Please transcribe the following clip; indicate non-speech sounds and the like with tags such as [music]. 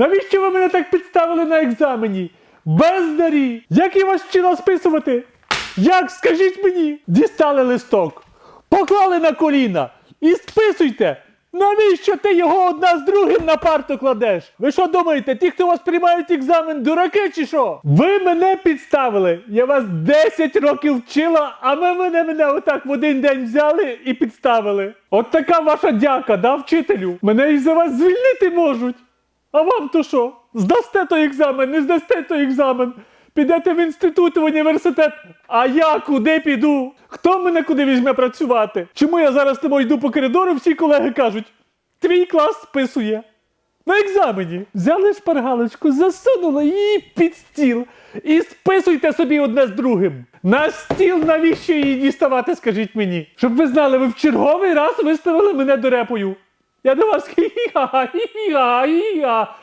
Навіщо ви мене так підставили на екзамені? Бездарі! Як я вас вчила списувати? Як, скажіть мені? Дістали листок, поклали на коліна і списуйте. Навіщо ти його одна з другим на парту кладеш? Ви що думаєте, ті, хто вас приймають екзамен, дураки чи що? Ви мене підставили. Я вас 10 років вчила, а ви мене, мене отак в один день взяли і підставили. От така ваша дяка, да, вчителю? Мене і за вас звільнити можуть. А вам то що? Здасте той екзамен, не здасте той екзамен. Підете в інститут, в університет. А я куди піду? Хто мене куди візьме працювати? Чому я зараз тобою йду по коридору, всі колеги кажуть, твій клас списує. На екзамені взяли шпаргалочку, засунули її під стіл і списуйте собі одне з другим. На стіл навіщо її діставати, скажіть мені? Щоб ви знали, ви в черговий раз виставили мене дурепою. Я до вас [laughs] хі-хі-ха, хі-хі-ха, хі-хі-ха.